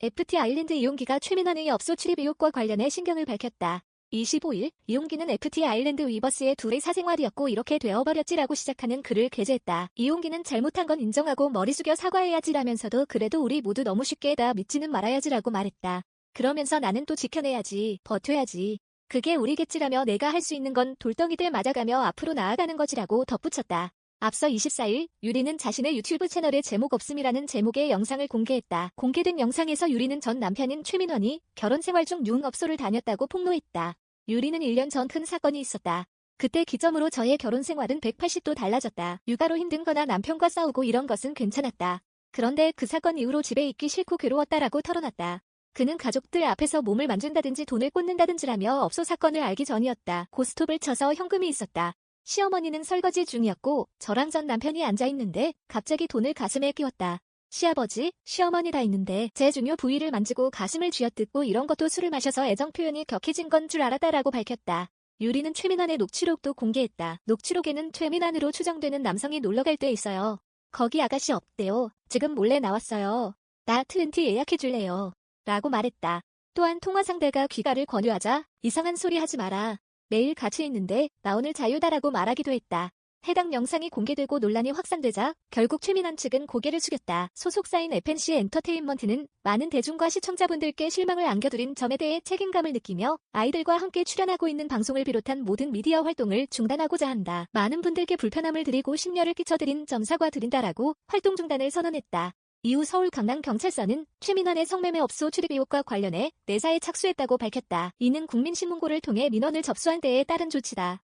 FT 아일랜드 이용기가 최민환의 업소 출입 의혹과 관련해 신경을 밝혔다. 25일 이용기는 FT 아일랜드 위버스의 둘의 사생활이었고 이렇게 되어버렸지라고 시작하는 글을 게재했다. 이용기는 잘못한 건 인정하고 머리 숙여 사과해야지라면서도 그래도 우리 모두 너무 쉽게 다 믿지는 말아야지라고 말했다. 그러면서 나는 또 지켜내야지, 버텨야지. 그게 우리겠지라며 내가 할 수 있는 건 돌덩이들 맞아가며 앞으로 나아가는 거지라고 덧붙였다. 앞서 24일 유리는 자신의 유튜브 채널에 제목 없음이라는 제목의 영상을 공개했다. 공개된 영상에서 유리는 전 남편인 최민원이 결혼 생활 중 유흥업소를 다녔다고 폭로했다. 유리는 1년 전 큰 사건이 있었다. 그때 기점으로 저의 결혼 생활은 180도 달라졌다. 육아로 힘든 거나 남편과 싸우고 이런 것은 괜찮았다. 그런데 그 사건 이후로 집에 있기 싫고 괴로웠다라고 털어놨다. 그는 가족들 앞에서 몸을 만진다든지 돈을 꽂는다든지라며 업소 사건을 알기 전이었다. 고스톱을 쳐서 현금이 있었다. 시어머니는 설거지 중이었고 저랑 전 남편이 앉아있는데 갑자기 돈을 가슴에 끼웠다. 시아버지, 시어머니 다 있는데 제 중요 부위를 만지고 가슴을 쥐어뜯고 이런 것도 술을 마셔서 애정 표현이 격해진 건 줄 알았다라고 밝혔다. 유리는 최민환의 녹취록도 공개했다. 녹취록에는 최민환으로 추정되는 남성이 놀러 갈 때 있어요. 거기 아가씨 없대요. 지금 몰래 나왔어요. 나 트웬티 예약해줄래요. 라고 말했다. 또한 통화 상대가 귀가를 권유하자 이상한 소리 하지 마라. 매일 같이 있는데 나 오늘 자유다라고 말하기도 했다. 해당 영상이 공개되고 논란이 확산되자 결국 최민환 측은 고개를 숙였다. 소속사인 FNC 엔터테인먼트는 많은 대중과 시청자분들께 실망을 안겨드린 점에 대해 책임감을 느끼며 아이들과 함께 출연하고 있는 방송을 비롯한 모든 미디어 활동을 중단하고자 한다. 많은 분들께 불편함을 드리고 심려를 끼쳐드린 점 사과드린다라고 활동 중단을 선언했다. 이후 서울 강남경찰서는 최민환의 성매매 업소 출입 의혹과 관련해 내사에 착수했다고 밝혔다. 이는 국민신문고를 통해 민원을 접수한 때에 따른 조치다.